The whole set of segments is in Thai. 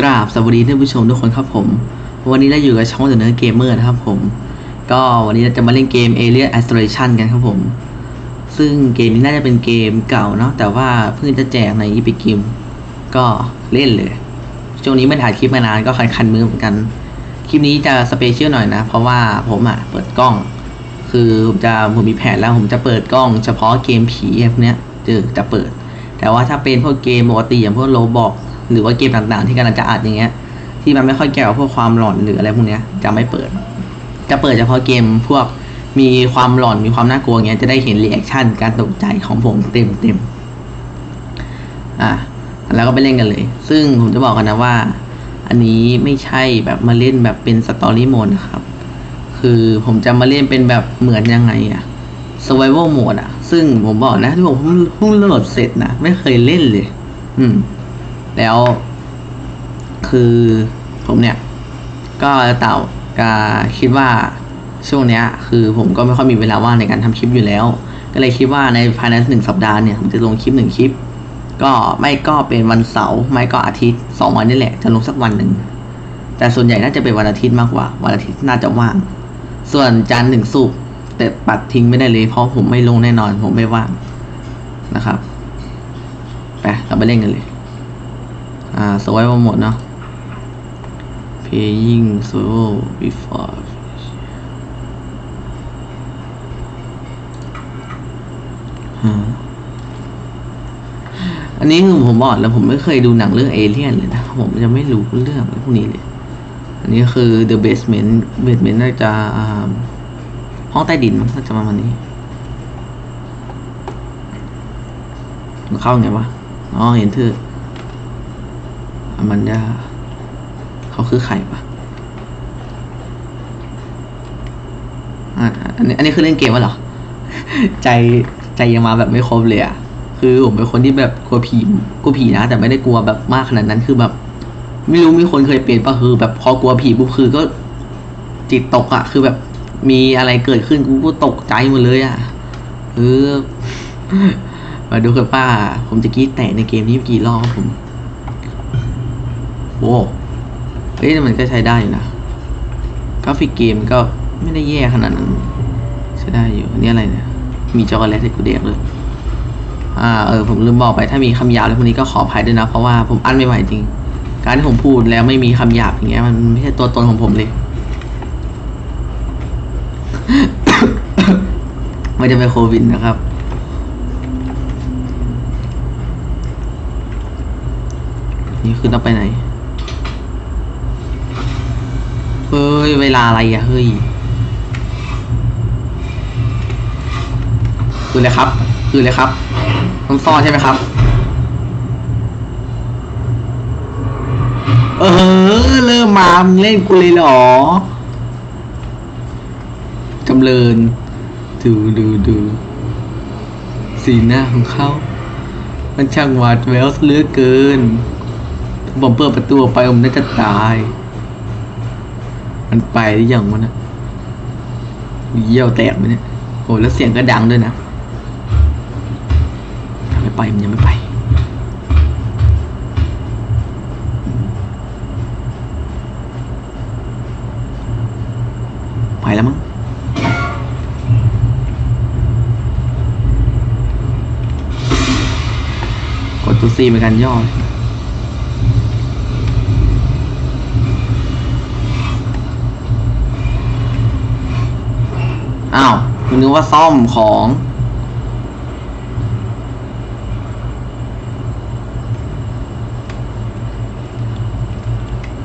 กราบสวัสดีท่านผู้ชมทุกคนครับผม วันนี้เราอยู่กับช่อง The Nerd Gamer นะครับผม ก็วันนี้เราจะมาเล่นเกม Alien Isolation กันครับผม ซึ่งเกมนี้น่าจะเป็นเกมเก่าเนาะแต่ว่าเพิ่งจะแจกใน Epic Game ก็เล่นเลย ช่วงนี้ไม่ถ่ายคลิปมานานก็คันๆมือเหมือนกัน คลิปนี้จะสเปเชียลหน่อยนะ เพราะว่าผมอะเปิดกล้อง คือผมจะผมมีแผนแล้วผมจะเปิดกล้อง เฉพาะเกมผีพวกเนี้ยจะจะเปิด แต่ว่าถ้าเป็นพวกเกมปกติอย่างพวกโลบอก หรือว่าเกมต่างๆ ที่กำลังจะอัดอย่างเงี้ย ที่มันไม่ค่อยเกี่ยวกับพวกความหลอนหรืออะไรพวกเนี้ยจะไม่เปิด จะเปิดเฉพาะเกมพวกมีความหลอนมีความน่ากลัวเงี้ยจะได้เห็นรีแอคชั่นการตกใจของผมเต็มเต็มอะแล้วก็ไปเล่นกันเลย ซึ่งผมจะบอกกันนะว่า อันนี้ไม่ใช่แบบมาเล่นแบบเป็นสตอรี่โหมดนะครับ คือผมจะมาเล่นเป็นแบบเหมือนยังไงอะ survival mode อะซึ่งผมบอกนะที่ผมเพิ่งเพิ่งโหลดเสร็จนะ ไม่เคยเล่นเลย อืม แล้ว คือผมเนี่ย ก็เต่ากาคิดว่าช่วงเนี้ย คือผมก็ไม่ค่อยมีเวลาว่างในการทำคลิปอยู่แล้ว ก็เลยคิดว่าในภายในหนึ่งสัปดาห์เนี่ยผมจะลงคลิปหนึ่งคลิป ก็ไม่ก็เป็นวันเสาร์ไม่ก็อาทิตย์สองวันนี่แหละจะลงสักวันหนึ่งแต่ส่วนใหญ่น่าจะเป็นวันอาทิตย์มากกว่า วันอาทิตย์น่าจะว่าง ส่วนจันทร์ถึงศุกร์แต่ปัดทิ้งไม่ได้เลยเพราะผมไม่ลงแน่นอน ผมไม่ว่างนะครับไปเราไปเล่นกันเลย อ่าสไว้มาหมดเนาะ playing solo before อันนี้คือผมบอกแล้วผมไม่เคยดูหนังเรื่องเอเลี่ยนเลยนะ ผมจะไม่รู้เรื่องพวกนี้เลย อันนี้คือ The Basement Basement น่าจะอ่าห้องใต้ดินมั้งน่าจะประมาณนี้มันเข้าไงวะ อ๋อ เห็นเธอ อมันดาเขาคือใครปะอันนี้อันนี้คือเล่นเกมวะเหรอ ใจใจยังมาแบบไม่ครบเลยอะคือผมเป็นคนที่แบบกลัวผีกลัวผีนะ แต่ไม่ได้กลัวแบบมากขนาดนั้นคือแบบ ไม่รู้มีคนเคยเป็นปะคือ แบบพอกลัวผีปุ๊บคือก็จิตตกอะคือแบบมีอะไรเกิดขึ้นกูก็ตกใจหมดเลยอะเออมาดูกันป้า ผมจะกรีดแตกในเกมนี้กี่รอบผม โว้เฮ้ยมันก็ใช้ได้อยู่นะกราฟิกเกมก็ไม่ได้แย่ขนาดนั้นใช้ได้อยู่อันนี้อะไรเนี่ย มีช็อกโกแลตให้กูเด็กเลยอ่าเออผมลืมบอกไปถ้ามีคำหยาบอะไรพวกนี้ก็ขออภัยด้วยนะ เพราะว่าผมอั้นไม่ไหวจริง การที่ผมพูดแล้วไม่มีคำหยาบอย่างเงี้ยมันไม่ใช่ตัวตนของผมเลย ไม่จะเป็นโควิดนะครับนี่คือต้องไปไหน เฮ้ย เวลาอะไรอะเฮ้ยคือเลยครับคือเลยครับต้องซ่อนใช่ไหมครับ เออ เริ่มมามึงเล่นกูเลยเหรอจำเริญดูดูดูสีหน้าของเขา มันช่างหวาดแววเหลือเกินผมเปิดประตูออกไปผมน่าจะตาย มันไปหรือยังวะนะเยี่ยวแตกไหมเนี่ยโหแล้วเสียงก็ดังด้วยนะยังไม่ไปมันยังไม่ไปไปแล้วมั้งกดตัวซีเป็นการย่ออ้าวคุณ นึกว่าซ่อมของ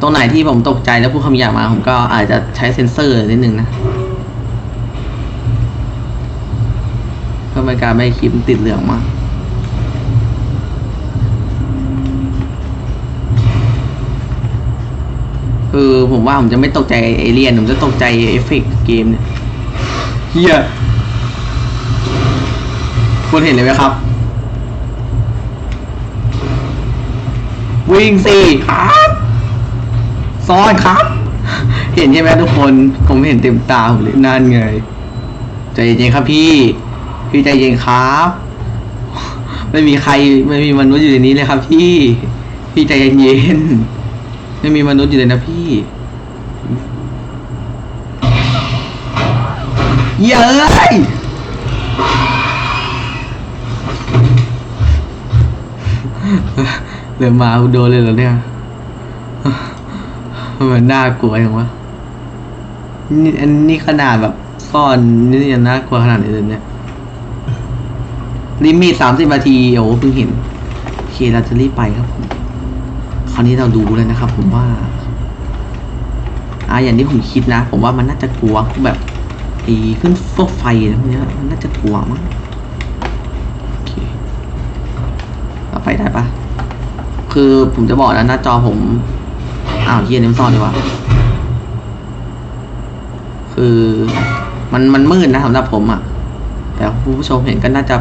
ตรงไหนที่ผมตกใจแล้วพูดคำหยาบมา ผมก็อาจจะใช้เซ็นเซอร์นิดนึงนะเพื่อไม่การไม่คลิปมันติดเหลืองมากคือผมว่าผมจะไม่ตกใจเอเลี่ยน ผมจะตกใจเอฟเฟกเกมเนี่ย เฮียคุณเห็นเลยไหมครับ วิ่งสิครับซ้อนครับ เห็นใช่ไหมทุกคนผมเห็นเต็มตาผมเลยนั่นไงใจเย็นครับพี่ พี่ใจเย็นครับ ไม่มีใครไม่มีมนุษย์อยู่ในนี้เลยครับ พี่ พี่ใจเย็นๆไม่มีมนุษย์อยู่เลยนะพี่ เย้ยเดี๋ยวมาโดนเลยเหรอเนี่ยมันน่ากลัวอย่างวะนี่อันนี้ขนาดแบบซ่อนนี่ยังน่ากลัวขนาดนี้เลยเนี่ยลิมิตสามสิบนาทีโอ้โหเพิ่งเห็นโอเคเราจะรีบไปครับผมคราวนี้เราดูเลยนะครับ ผมว่าอ่าอย่างที่ผมคิดนะ ผมว่ามันน่าจะกลัวแบบ อ้ขึ้นฟอกไฟอะไรพวกเนี้ยมันน่าจะกลัวมั้งโอเคเราไปได้ปะคือผมจะบอกนะหน้าจอผม อ้าวเฮียเนมนซ่อนดีกว่าคือมันมันมืดนะสำหรับผมอะ่ะ แต่ผู้ชมเห็นก็น่าจะ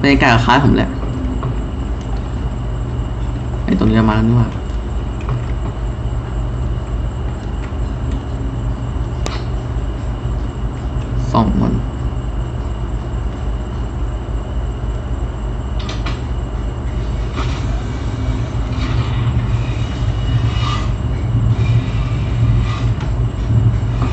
บรรยากาศคล้ายผมแหละไอ้ตรงนี้มาแล้วนี่หว่าสองมัน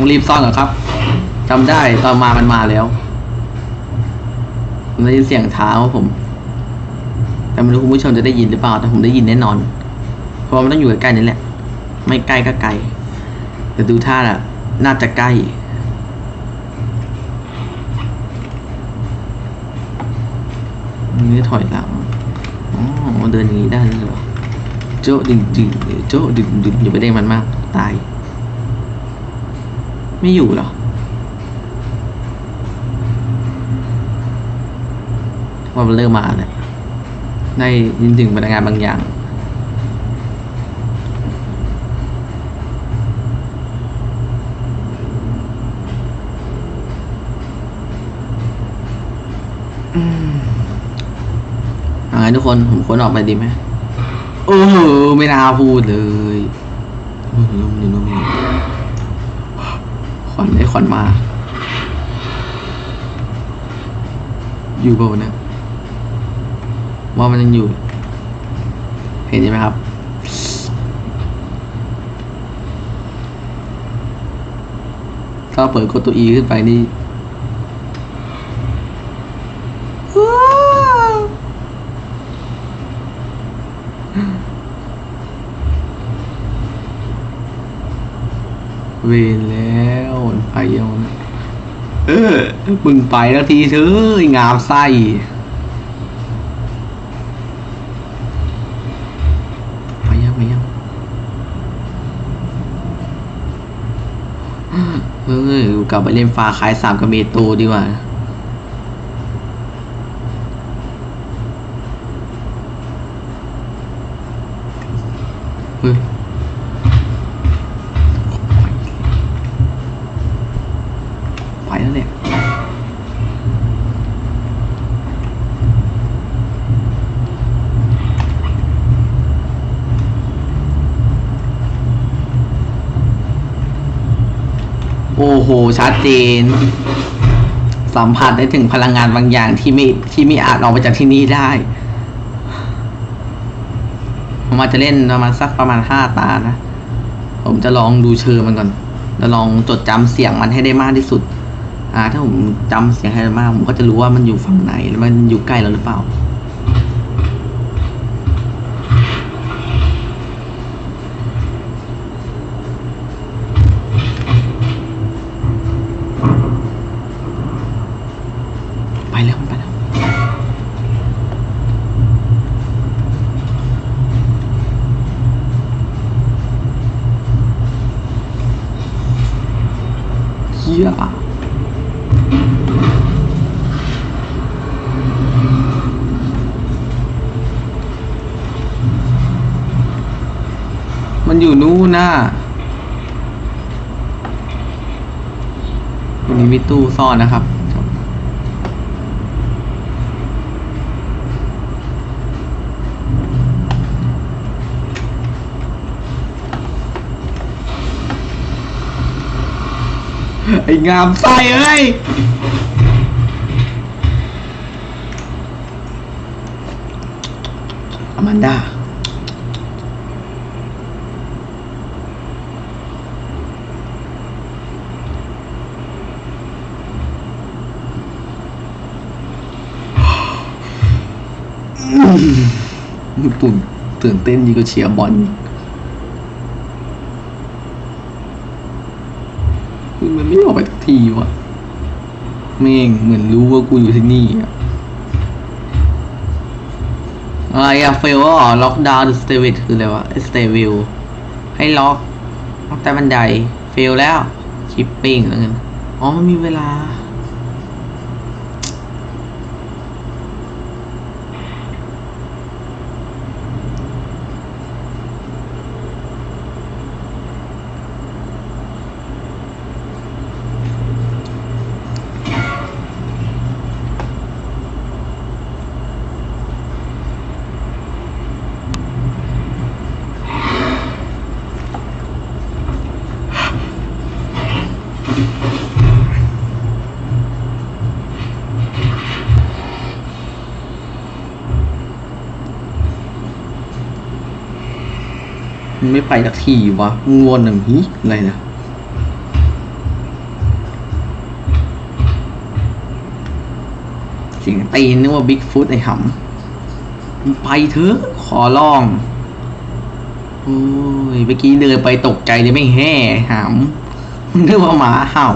ต้องรีบซ่อนก่อนครับจำได้ตอนมามันมาแล้วผมได้ยินเสียงเท้าผม แต่ไม่รู้คุณผู้ชมจะได้ยินหรือเปล่า แต่ผมได้ยินแน่นอน เพราะมันต้องอยู่ใกล้ๆนี่แหละ ไม่ใกล้ก็ไกล แต่ดูท่าอะน่าจะใกล้นี่ถอยหลังอ๋อเดินอย่างนี้ได้เลยเหรอโจ๊ะดึงดึงโจ๊ะดึงดึงอย่าไปเด้งมันมาก ตาย ไม่อยู่หรอ ว่ามันเริ่มมาเนี่ยได้ยินถึงพลังงานบางอย่างอืมเอาไงทุกคนผมค้นออกไปดีไหมโอ้โหไม่น่าพูดเลยนู่น นู่นนู่นนู่นขวัญไอ้ขวัญมา อยู่เปล่าวะเนี่ยว่ามันยังอยู่ เห็นใช่ไหมครับ ถ้าเปิดกดตัว E ขึ้นไปนี่ว้าวเวนแล้ว ไปยังนเออมึงไปแล้วทีเถอะงามไส้ไปยังไปยังเฮ้ยกลับไปเล่นฟาขายสามกับเมโตดีกว่า เฮ้ย ไปแล้วเนี่ย โอ้โห ชัดเจน สัมผัสได้ถึงพลังงานบางอย่างที่ไม่ที่ไม่อาจออกมาจากที่นี่ได้ผมอาจจะเล่นประมาณสักประมาณห้าตานะ ผมจะลองดูเชิงมันก่อนแล้วลองจดจำเสียงมันให้ได้มากที่สุด อ่า ถ้าผมจำเสียงให้ได้มาก ผมก็จะรู้ว่ามันอยู่ฝั่งไหน แล้วมันอยู่ใกล้เราหรือเปล่า ไปแล้วมันไปแล้ว เฮียมันอยู่นู่นน่ะวันนี้มีตู้ซ่อนนะครับ ไอ้งามไส้เอ้ยอแมนด้าปุ่นตื่นเต้นยี่ก็เชียร์บอล ไม่ออกไปสักทีวะแม่งเหมือนรู้ว่ากูอยู่ที่นี่อะอะไรอะเฟลว่าล็อกดาวน์สเตวิคืออะไรวะสเตวิลให้ล็อกล็อกใต้บันไดเฟลแล้วชิปปิ้งแล้วกันอ๋อมันมีเวลา มันไม่ไปสักทีวะงวนหนึ่งฮีอะไรนะเสิงตีนนึกว่าบิ๊กฟุตไอ้หำไปเถอะขอร้องโอ้ยเมื่อกี้เดินไปตกใจเลยไม่แห่หำนึกว่าหมาเห่า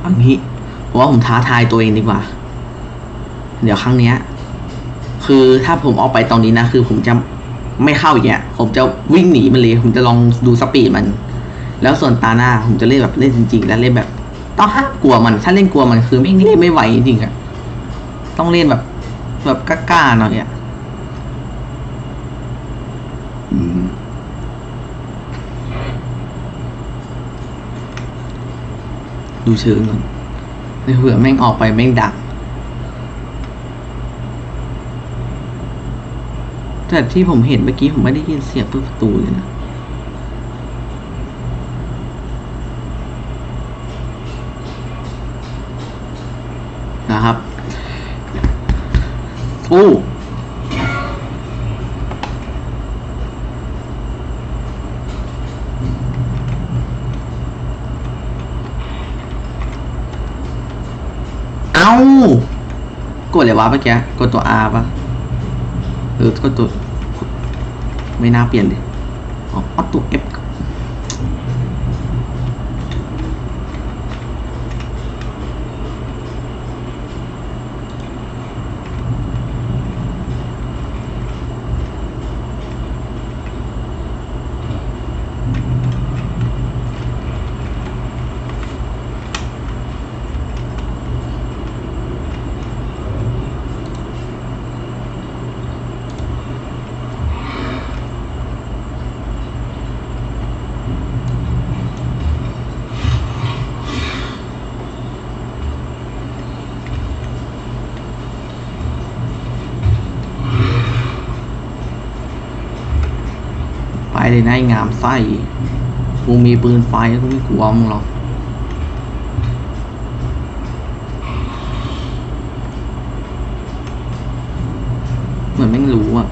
เอันนี้ผมว่าผมท้าทายตัวเองดีกว่า เดี๋ยวครั้งเนี้ย คือถ้าผมออกไปตอนนี้นะ คือผมจะไม่เข้าอย่างเงี้ย ผมจะวิ่งหนีมันเลย ผมจะลองดูสปีดมัน แล้วส่วนตาหน้า ผมจะเล่นแบบเล่นจริง ๆ แล้วเล่นแบบ ต้องห้ามกลัวมัน ถ้าเล่นกลัวมันคือไม่เล่นไม่ไหวจริงๆอะต้องเล่นแบบ แบบกล้าๆหน่อยอะ ดูเชิงก่อนเผื่อแม่งออกไปแม่งดัก แต่ที่ผมเห็นเมื่อกี้ผมไม่ได้ยินเสียงเปิดประตูเลยนะ นะครับ โอ้ เอ้ากดเลย วะเมื่อกี้กดตัว R ปะเออกดตัว ไม่น่าเปลี่ยนดิอ๋อตัว F ไป เลยนะไอ้งามไส้กูมีปืนไฟกูไม่กลัวมึงหรอกเหมือนแม่งรู้อะ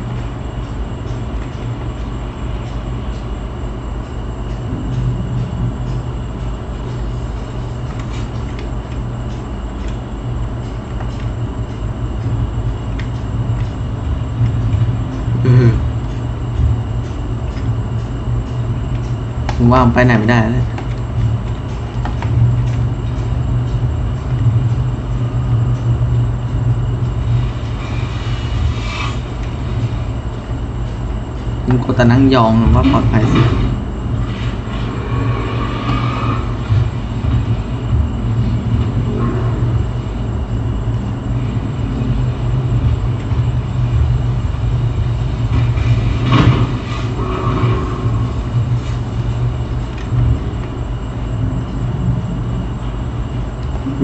ผมว่ามันไปไหนไม่ได้เลยมึงกดตะนั่งยองว่าปลอดภัยสุด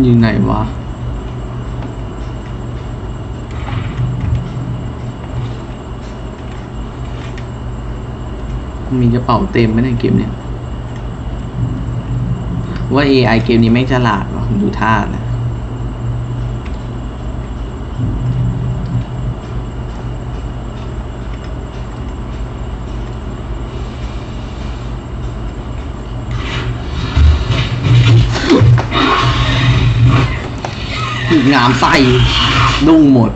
อยู่ไหนวะมีกระเป๋าเต็มไหมในเกมเนี้ยว่า AI เกมนี้ไม่ฉลาดวะผมดูท่าแล้ว งามไส้ดุ้งหมด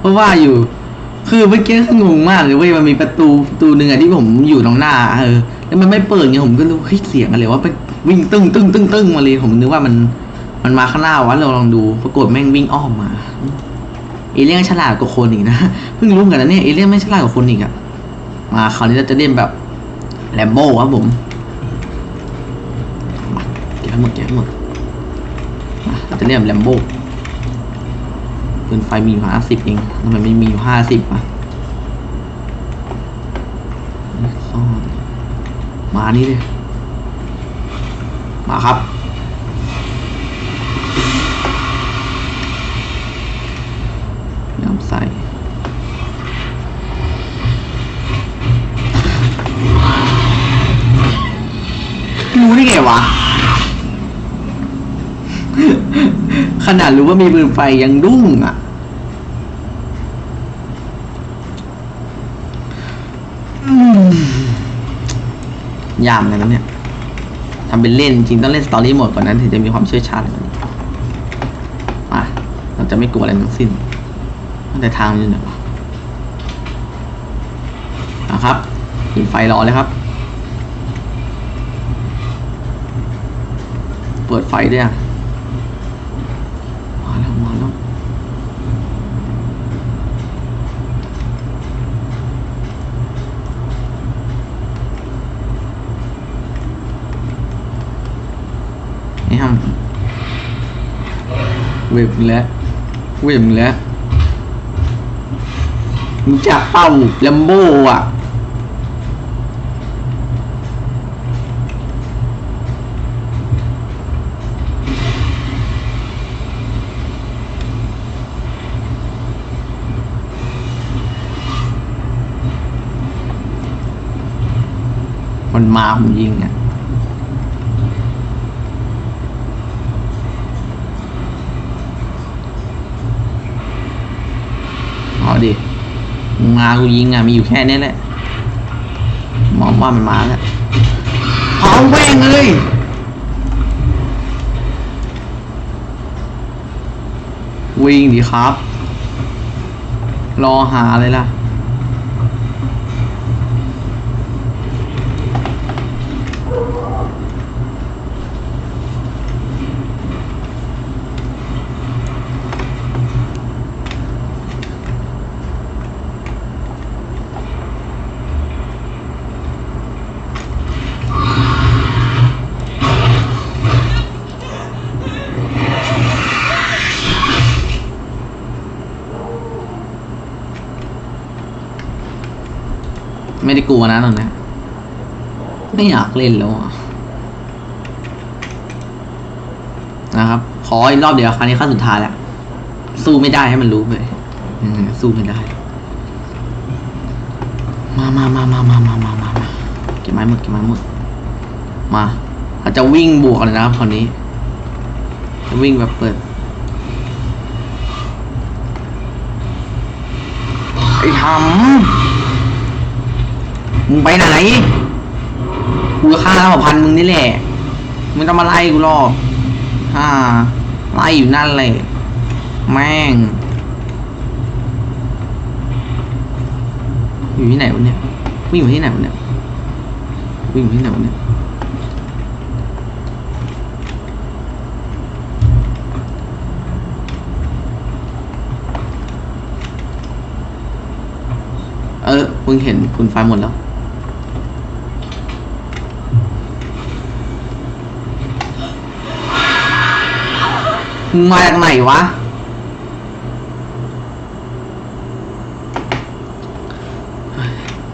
เพราะว่าอยู่ คือเมื่อกี้งงมากเลยเว้ยมันมีประตูประตูหนึ่งอะที่ผมอยู่ตรงหน้าเออแล้วมันไม่เปิดไงผมก็รู้เฮ้ยเสียงอะไรว่าไปวิ่งตึ้งตึ้งตึ้งตึ้งมาเลยผมนึกว่ามัน มันมาข้างหน้าวะเราลองดูปรากฏแม่งวิ่งอ้อมมาเอเลี่ยนฉลาดกว่าคนอีกนะเพิ่งรู้กันนะเนี่ยเอเลี่ยนไม่ฉลาดกว่าคนอีกอะมาคราวนี้เราจะเล่นแบบแลมโบ้ครับผมเก็บให้หมดเก็บให้หมด มาเราจะเล่นแบบแลมโบ้ปืนไฟมีอยู่ห้าสิบเองทำไมไม่มีอยู่ห้าสิบอะซ่อนมานี่เลยมาครับ น้ำใสรู้ได้ไงวะ ขนาดรู้ว่ามีปืนไฟยังดุ้งอะ ยามกันนะเนี่ยทำเป็นเล่นจริงต้องเล่นสตอรี่โหมดก่อนนั้นถึงจะมีความเชี่ยวชาญกว่านี้มาเราจะไม่กลัวอะไรทั้งสิ้นแต่ทางอยู่ไหนวะนะครับปิดไฟรอเลยครับ เปิดไฟด้วยอะมาแล้วมาแล้วนี่ฮะ เว็บแล้วเว็บแล้วรู้จักเป้าแลมโบ้อะมันมาผมยิงอะเอา ดิมากูยิงอะมีอยู่แค่นี้แหละมองว่ามันมาแล้วเอาแม่งเลยวิ่งดิครับ รอหาเลยล่ะ ไม่ได้กลัวนะตอนนี้ไม่อยากเล่นแล้วนะครับขออีกรอบเดียวครั้งนี้ขั้นสุดท้ายแล้วสู้ไม่ได้ให้มันรู้เลยสู้ไม่ได้ มามามามามามามามาเก็บไม้หมดเก็บไม้หมด มาอาจจะวิ่งบวกเลยนะครับคราวนี้จะวิ่งแบบเปิดไอ้ทำ มึงไปไหน กูฆ่าแล้วพันมึงนี่แหละ มึงต้องมาไล่กูหรอกอ่า ไล่อยู่นั่นเลย แม่ง อยู่ที่ไหนวะเนี่ยวิ่งอยู่ที่ไหนวะเนี่ยวิ่งอยู่ที่ไหนวะเนี่ยเออมึงเห็นคุณไฟหมดแล้ว มึงมาจากไหนวะ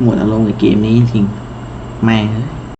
หมดอารมณ์กับเกมนี้จริงๆแม่งเอ้ย